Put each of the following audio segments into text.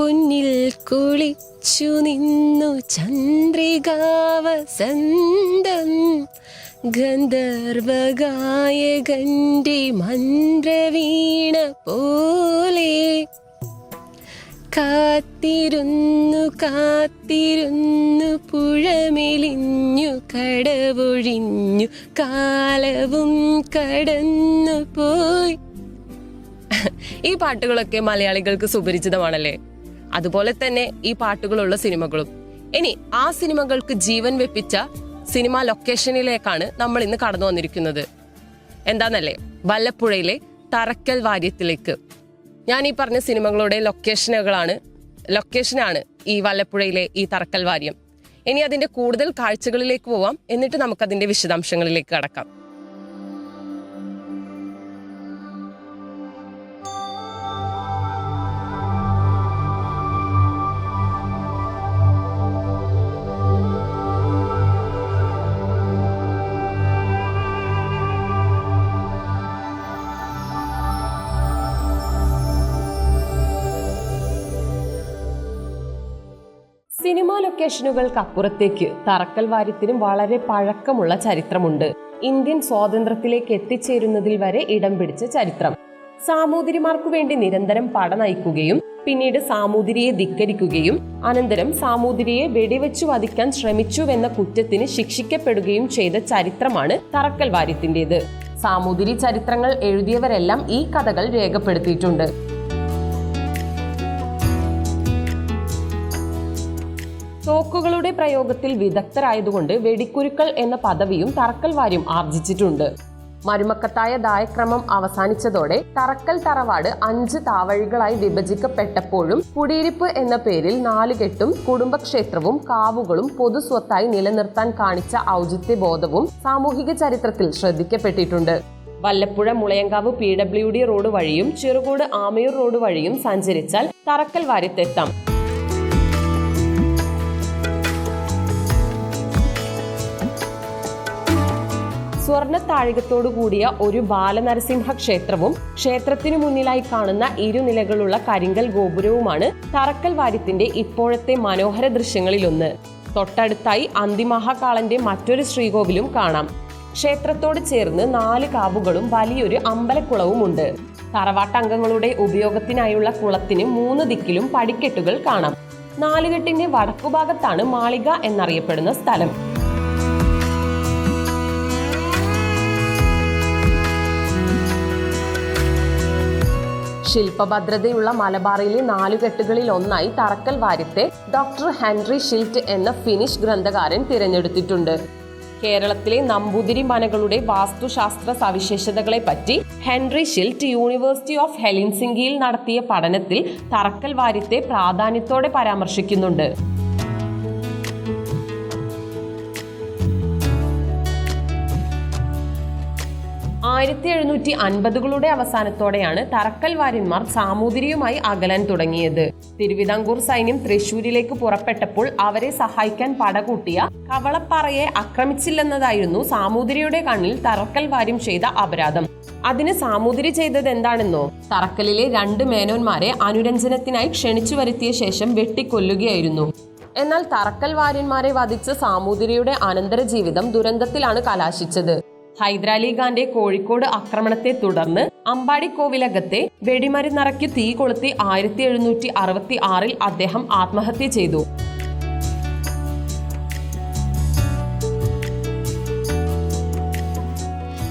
പൊന്നിൽ കുളിച്ചു നിന്നു ചന്ദ്രികാവസന്തം. ഗന്ധർവഗായകന്റെ മന്ത്രവീണ പോലെ. കാത്തിരുന്നു കാത്തിരുന്നു പുഴമെലിഞ്ഞു കടവൊഴിഞ്ഞു കാലവും കടന്നു പോയി ഈ പാട്ടുകളൊക്കെ മലയാളികൾക്ക് സുപരിചിതമാണല്ലേ? അതുപോലെ തന്നെ ഈ പാട്ടുകളുള്ള സിനിമകളും. ഇനി ആ സിനിമകൾക്ക് ജീവൻ വെപ്പിച്ച സിനിമ ലൊക്കേഷനിലേക്കാണ് നമ്മൾ ഇന്ന് കടന്നു വന്നിരിക്കുന്നത്. എന്താന്നല്ലേ? വല്ലപ്പുഴയിലെ തറക്കൽ വാര്യത്തിലേക്ക്. ഞാൻ ഈ പറഞ്ഞ സിനിമകളുടെ ലൊക്കേഷനുകളാണ് ലൊക്കേഷനാണ് ഈ വല്ലപ്പുഴയിലെ ഈ തറക്കൽ വാര്യം. ഇനി അതിന്റെ കൂടുതൽ കാഴ്ചകളിലേക്ക് പോവാം. എന്നിട്ട് നമുക്ക് അതിന്റെ വിശദാംശങ്ങളിലേക്ക് കടക്കാം. സിനിമാ ലൊക്കേഷനുകൾക്ക് അപ്പുറത്തേക്ക് തറക്കൽ വാര്യത്തിനും വളരെ പഴക്കമുള്ള ചരിത്രമുണ്ട്. ഇന്ത്യൻ സ്വാതന്ത്ര്യത്തിലേക്ക് എത്തിച്ചേരുന്നതിൽ വരെ ഇടം പിടിച്ച ചരിത്രം. സാമൂതിരിമാർക്കു വേണ്ടി നിരന്തരം പട നയിക്കുകയും പിന്നീട് സാമൂതിരിയെ ധിക്കരിക്കുകയും അനന്തരം സാമൂതിരിയെ വെടിവെച്ചു വധിക്കാൻ ശ്രമിച്ചുവെന്ന കുറ്റത്തിന് ശിക്ഷിക്കപ്പെടുകയും ചെയ്ത ചരിത്രമാണ് തറക്കൽ വാര്യത്തിന്റേത് സാമൂതിരി ചരിത്രങ്ങൾ എഴുതിയവരെല്ലാം ഈ കഥകൾ രേഖപ്പെടുത്തിയിട്ടുണ്ട്. തോക്കുകളുടെ പ്രയോഗത്തിൽ വിദഗ്ധരായതുകൊണ്ട് വെടിക്കുരുക്കൾ എന്ന പദവിയും തറക്കൽ വാര്യം ആർജിച്ചിട്ടുണ്ട്. മരുമക്കത്തായ ദായക്രമം അവസാനിച്ചതോടെ തറക്കൽ തറവാട് അഞ്ച് താവഴികളായി വിഭജിക്കപ്പെട്ടപ്പോഴും കുടിയിരിപ്പ് എന്ന പേരിൽ നാലുകെട്ടും കുടുംബക്ഷേത്രവും കാവുകളും പൊതുസ്വത്തായി നിലനിർത്താൻ കാണിച്ച ഔചിത്യബോധവും സാമൂഹിക ചരിത്രത്തിൽ ശ്രദ്ധിക്കപ്പെട്ടിട്ടുണ്ട്. Vallappuzha Mulayankavu P W D road വഴിയും ചെറുകോട് ആമയൂർ റോഡ് വഴിയും സഞ്ചരിച്ചാൽ തറക്കൽ വാര്യത്തെത്താം സ്വർണ താഴികത്തോടു കൂടിയ ഒരു ബാലനരസിംഹ ക്ഷേത്രവും ക്ഷേത്രത്തിനു മുന്നിലായി കാണുന്ന ഇരുനിലകളുള്ള കരിങ്കൽ ഗോപുരവുമാണ് തറക്കൽ വാര്യത്തിന്റെ ഇപ്പോഴത്തെ മനോഹര ദൃശ്യങ്ങളിലൊന്ന്. തൊട്ടടുത്തായി അന്തിമഹാകാളന്റെ മറ്റൊരു ശ്രീകോവിലും കാണാം. ക്ഷേത്രത്തോട് ചേർന്ന് നാല് കാവുകളും വലിയൊരു അമ്പലക്കുളവുമുണ്ട്. തറവാട്ടംഗങ്ങളുടെ ഉപയോഗത്തിനായുള്ള കുളത്തിന് മൂന്ന് ദിക്കിലും പടിക്കെട്ടുകൾ കാണാം. നാലുകെട്ടിന്റെ വടക്കുഭാഗത്താണ് മാളിക എന്നറിയപ്പെടുന്ന സ്ഥലം. ശില്പഭദ്രതയുള്ള മലബാറിലെ നാലുകെട്ടുകളിൽ ഒന്നായി തറക്കൽ വാര്യത്തെ ഡോക്ടർ ഹെൻറി ഷിൽറ്റ് എന്ന ഫിനിഷ് ഗ്രന്ഥകാരൻ തിരഞ്ഞെടുത്തിട്ടുണ്ട്. കേരളത്തിലെ നമ്പൂതിരി മനകളുടെ വാസ്തുശാസ്ത്ര സവിശേഷതകളെ പറ്റി ഹെൻറി ഷിൽറ്റ് യൂണിവേഴ്സിറ്റി ഓഫ് ഹെലിൻസിംഗിയിൽ നടത്തിയ പഠനത്തിൽ തറക്കൽ വാര്യത്തെ പ്രാധാന്യത്തോടെ പരാമർശിക്കുന്നുണ്ട്. ആയിരത്തി എഴുന്നൂറ്റി അൻപതുകളുടെ അവസാനത്തോടെയാണ് തറക്കൽവാര്യന്മാർ സാമൂതിരിയുമായി അകലാൻ തുടങ്ങിയത്. തിരുവിതാംകൂർ സൈന്യം തൃശൂരിലേക്ക് പുറപ്പെട്ടപ്പോൾ അവരെ സഹായിക്കാൻ പടകൂട്ടിയ കവളപ്പാറയെ ആക്രമിച്ചില്ലെന്നതായിരുന്നു സാമൂതിരിയുടെ കണ്ണിൽ തറക്കൽവാര്യം ചെയ്ത അപരാധം. അതിന് സാമൂതിരി ചെയ്തത് എന്താണെന്നോ തറക്കലിലെ രണ്ട് മേനോന്മാരെ അനുരഞ്ജനത്തിനായി ക്ഷണിച്ചു വരുത്തിയ ശേഷം വെട്ടിക്കൊല്ലുകയായിരുന്നു. എന്നാൽ തറക്കൽ വാര്യന്മാരെ വധിച്ച സാമൂതിരിയുടെ അനന്തര ജീവിതം ദുരന്തത്തിലാണ് കലാശിച്ചത്. ഹൈദരാലി ഖാന്റെ കോഴിക്കോട് ആക്രമണത്തെ തുടർന്ന് അമ്പാടി കോവിലകത്തെ വെടിമരുന്നറയ്ക്ക് തീ കൊളുത്തി ആയിരത്തി എഴുന്നൂറ്റി അറുപത്തി ആറിൽ അദ്ദേഹം ആത്മഹത്യ ചെയ്തു.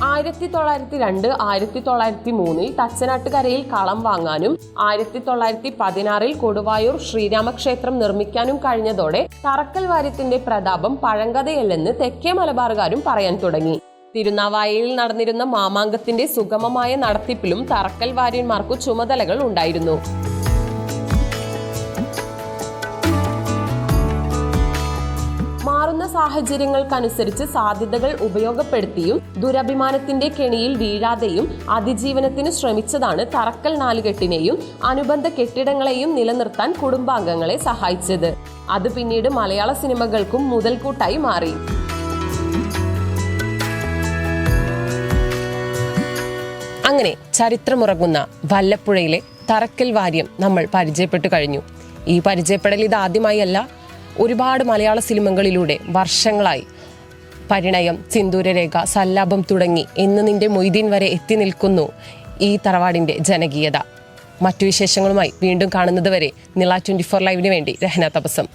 ആയിരത്തി തൊള്ളായിരത്തി രണ്ട് ആയിരത്തി തൊള്ളായിരത്തി മൂന്നിൽ തച്ചനാട്ടുകരയിൽ കളം വാങ്ങാനും ആയിരത്തി തൊള്ളായിരത്തി പതിനാറിൽ കൊടുവായൂർ ശ്രീരാമക്ഷേത്രം നിർമ്മിക്കാനും കഴിഞ്ഞതോടെ തറക്കൽ വാര്യത്തിന്റെ പ്രതാപം പഴങ്കഥയല്ലെന്ന് തെക്കേ മലബാറുകാരും പറയാൻ തുടങ്ങി. തിരുനാവായയിൽ നടന്നിരുന്ന മാമാങ്കത്തിന്റെ സുഗമമായ നടത്തിപ്പിലും തറക്കൽ വാര്യന്മാർക്കു ചുമതലകൾ ഉണ്ടായിരുന്നു. മാറുന്ന സാഹചര്യങ്ങൾക്കനുസരിച്ച് സാധ്യതകൾ ഉപയോഗപ്പെടുത്തിയും ദുരഭിമാനത്തിന്റെ കെണിയിൽ വീഴാതെയും അതിജീവനത്തിന് ശ്രമിച്ചതാണ് തറക്കൽ നാലുകെട്ടിനെയും അനുബന്ധ കെട്ടിടങ്ങളെയും നിലനിർത്താൻ കുടുംബാംഗങ്ങളെ സഹായിച്ചത്. അത് പിന്നീട് മലയാള സിനിമകൾക്കും മുതൽക്കൂട്ടായി മാറി. അങ്ങനെ ചരിത്രമുറങ്ങുന്ന വല്ലപ്പുഴയിലെ തറക്കൽ വാര്യം നമ്മൾ പരിചയപ്പെട്ടു കഴിഞ്ഞു. ഈ പരിചയപ്പെടൽ ഇത് ആദ്യമായല്ല ഒരുപാട് മലയാള സിനിമകളിലൂടെ വർഷങ്ങളായി പരിണയം സിന്ദൂരരേഖ സല്ലാപം തുടങ്ങി എന്ന് നിന്റെ മൊയ്തീൻ വരെ എത്തി നിൽക്കുന്നു ഈ തറവാടിന്റെ ജനകീയത. മറ്റു വിശേഷങ്ങളുമായി വീണ്ടും കാണുന്നത് വരെ നില ട്വന്റി ഫോർ ലൈവിന് വേണ്ടി രഹന തപസം.